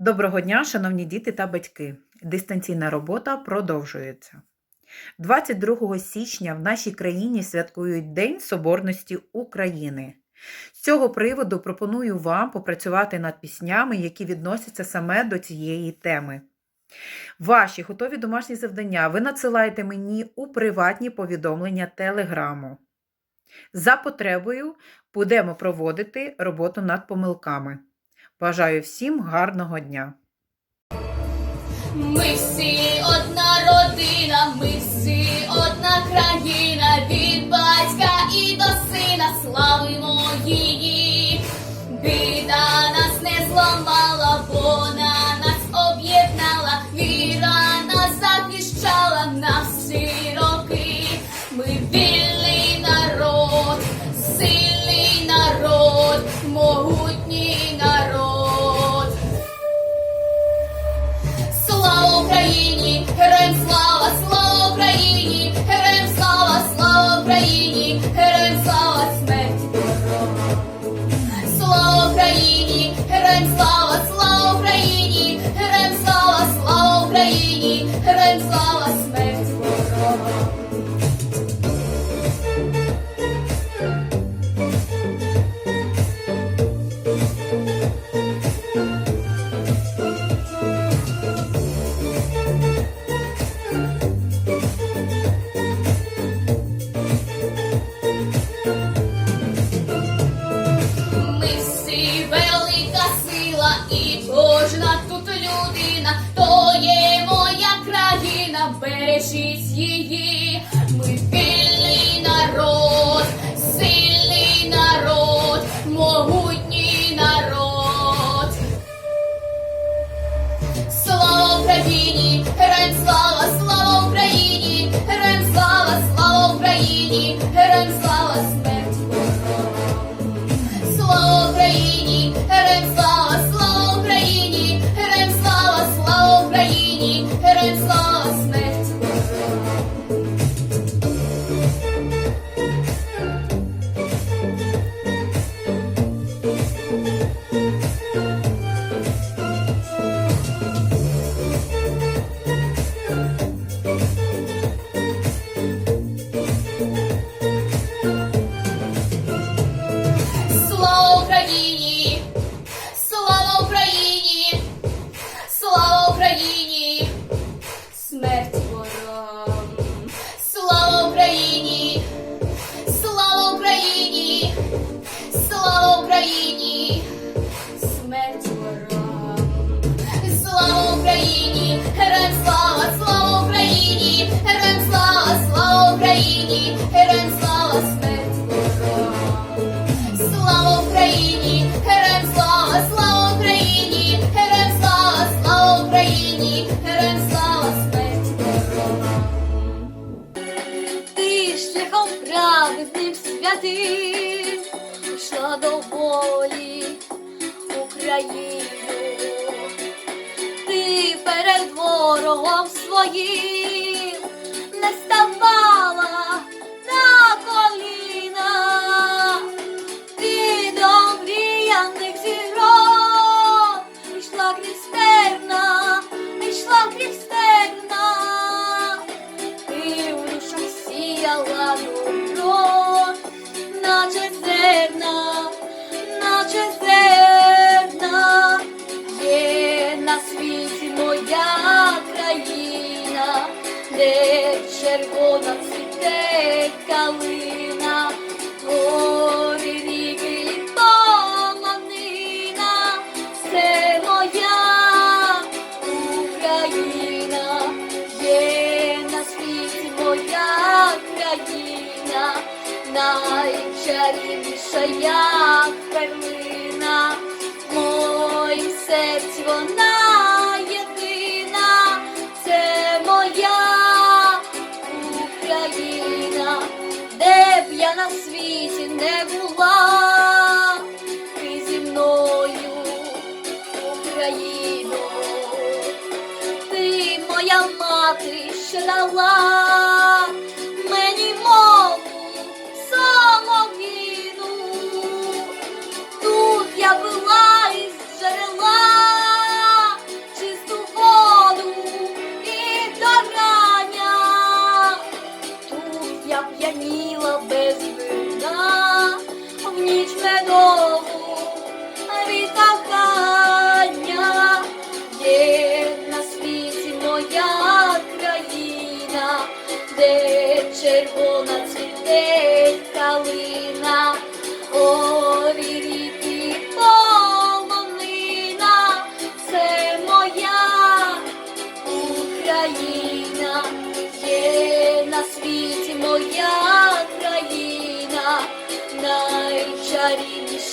Доброго дня, шановні діти та батьки. Дистанційна робота продовжується. 22 січня в нашій країні святкують День Соборності України. З цього приводу пропоную вам попрацювати над піснями, які відносяться саме до цієї теми. Ваші готові домашні завдання ви надсилаєте мені у приватні повідомлення Телеграму. За потребою будемо проводити роботу над помилками. Бажаю всім гарного дня! Ми всі одна родина, ми всі одна країна, від батька і до сина славимо її. Біда нас не зламала, святим йшла до волі Україну. Ти перед ворогом своїм не ставала де червона цвіте калина, гори ріки полонина, це моя Україна, є на світі моя країна, найчарівніша як перлина, в моїм серці вона моя мати, що дала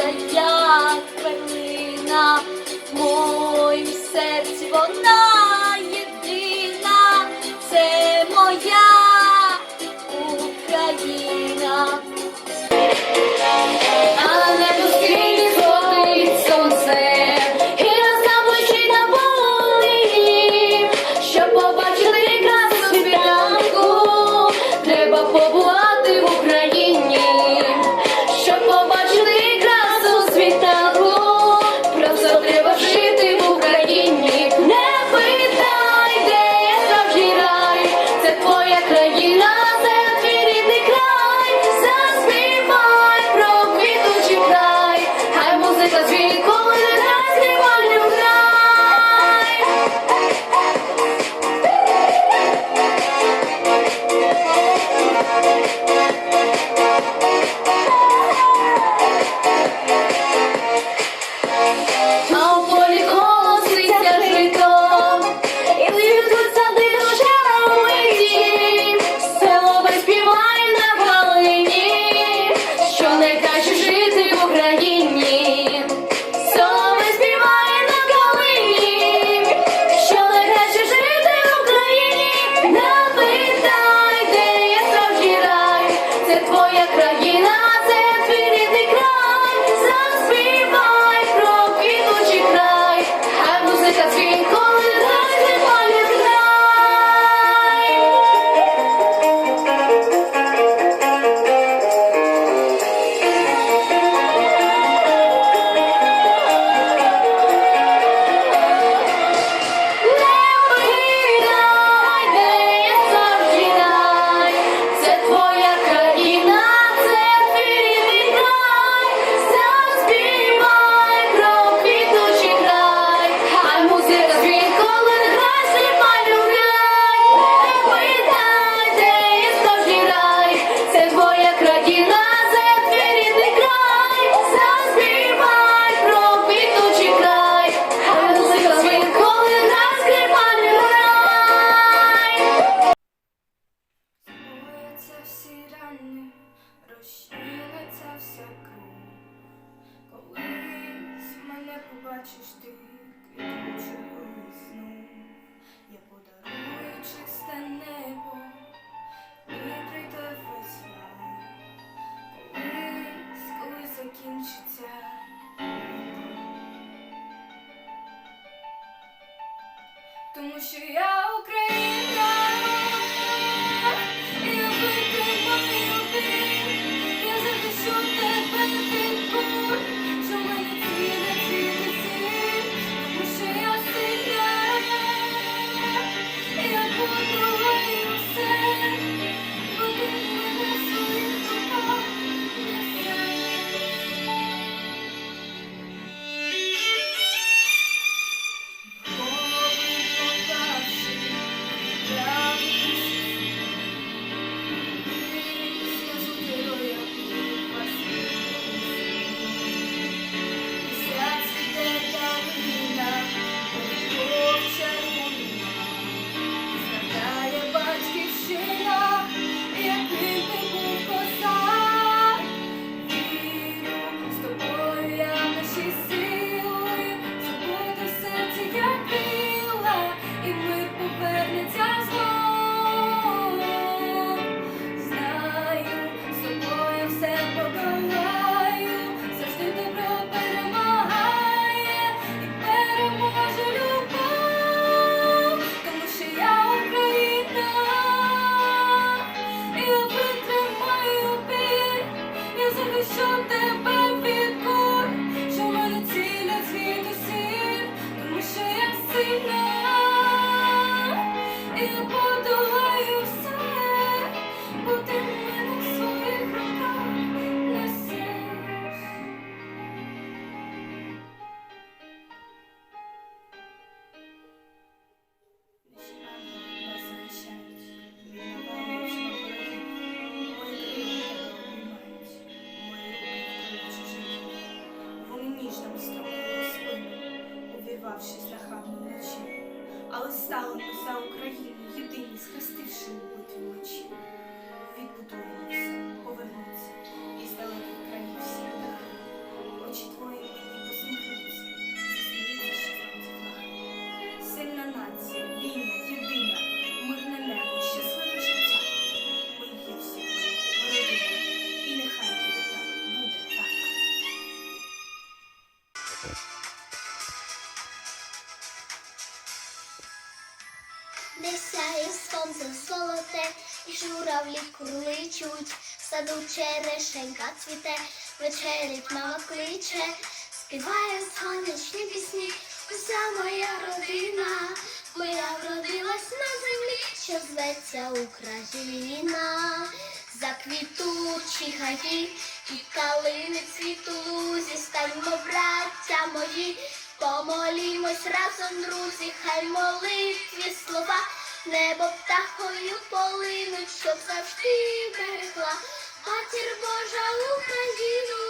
Наша як перлина, в моїм серці вона єдина, це моя Україна. тому що я Україна. Де сяє сонце золоте, і журавлі курличуть, в саду черешенька цвіте, вечерять мама кличе, співають сонячні пісні, уся моя родина, моя вродилась на землі, що зветься Україна. Заквітучі гаї і калини цвіту лузі, станьмо, браття мої, помолімось разом, друзі, хай молитві слова, небо птахою полинуть, щоб завжди берегла матір Божа Україну.